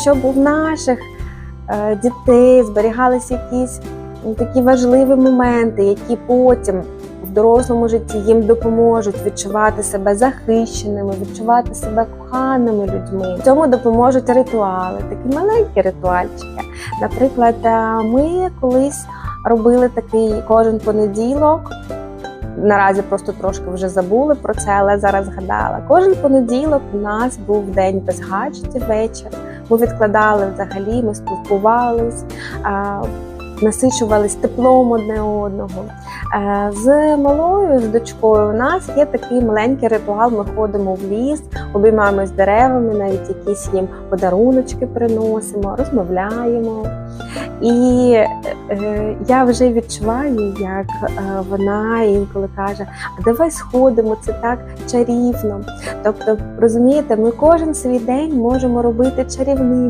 щоб у наших е, дітей зберігалися якісь такі важливі моменти, які потім в дорослому житті їм допоможуть відчувати себе захищеними, відчувати себе коханими людьми. В цьому допоможуть ритуали, такі маленькі ритуальчики. Наприклад, е, ми колись робили такий кожен понеділок. Наразі просто трошки вже забули про це, але зараз згадала. Кожен понеділок у нас був день без гаджетів вечір. Ми відкладали взагалі, ми спілкувались, насичувались теплом одне одного. Е, З малою, з дочкою, у нас є такий маленький ритуал. Ми ходимо в ліс, обіймаємось деревами, навіть якісь їм подаруночки приносимо, розмовляємо. І е, я вже відчуваю, як е, вона інколи каже: А давай сходимо, це так чарівно. Тобто, розумієте, ми кожен свій день можемо робити чарівним.